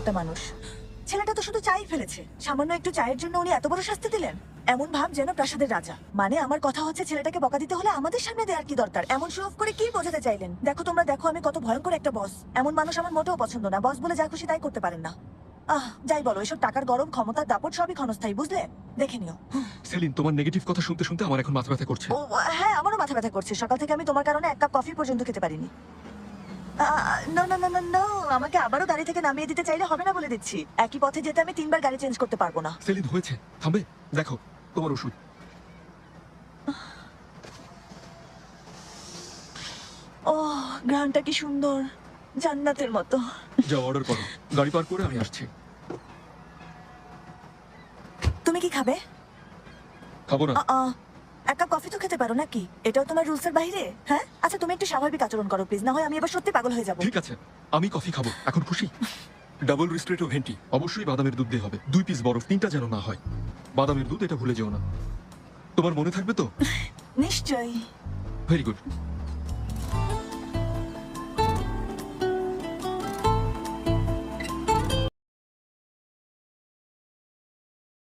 একটা মানুষ। ছেলেটা তো শুধু চাই ফেলেছে। সামান্য একটু চায়ের জন্য উনি এত বড় শাস্তি দিলেন। এমন ভাব যেন প্রাসাদের রাজা। মানে আমার কথা হচ্ছে ছেলেটাকে বকা দিতে হলে আমাদের সামনে দেওয়ার কি দরকার? এমন শো অফ করে কি বোঝাতে চাইলেন? দেখো তোমরা দেখো আমি কত ভয়ঙ্কর একটা বস এমন মানুষ আমার মোটেও পছন্দ না। বস বলে যা খুশি তাই করতে পারেন না। আহ যাই বলো এসব টাকার গরম ক্ষমতার দাপট সবই ক্ষণস্থায়ী বুঝলে? দেখে নিও। সেলিন তোমার নেগেটিভ কথা শুনতে শুনতে আমার এখন মাথা ব্যথা করছে। ও হ্যাঁ আমারও মাথা ব্যথা করছে। সকাল থেকে আমি তোমার কারণে এক কাপ কফি পর্যন্ত খেতে পারিনি। না না না না না আমাকে আবারও গাড়ি থেকে নামিয়ে দিতে চাইলে হবে না বলে দিচ্ছি। একই পথে যেতে আমি তিনবার গাড়ি চেঞ্জ করতে পারব না। সেলিন হয়েছে। থামবে। দেখো তোমার ওষুধ। ও গ্রানটা কি সুন্দর। জান্নাতের মতো। যাও অর্ডার করো। গাড়ি পার করে আমি আসছি। তুমি কি খাবে? খাব না। এক কাপ কফি তো খেতে পারো নাকি? এটাও তোমার রুলস এর বাইরে? হ্যাঁ? আচ্ছা তুমি একটু স্বাভাবিক আচরণ করো প্লিজ না হয় আমি এবার সত্যি পাগল হয়ে যাব। ঠিক আছে। আমি কফি খাব। এখন খুশি? Double ristretto venti. অবশ্যই বাদামের দুধ দিয়ে হবে। দুই পিস বরফ তিনটা যেন না হয়। বাদামের দুধ এটা ভুলে যেও না। তোমার মনে থাকবে তো? নিশ্চয়ই। Very good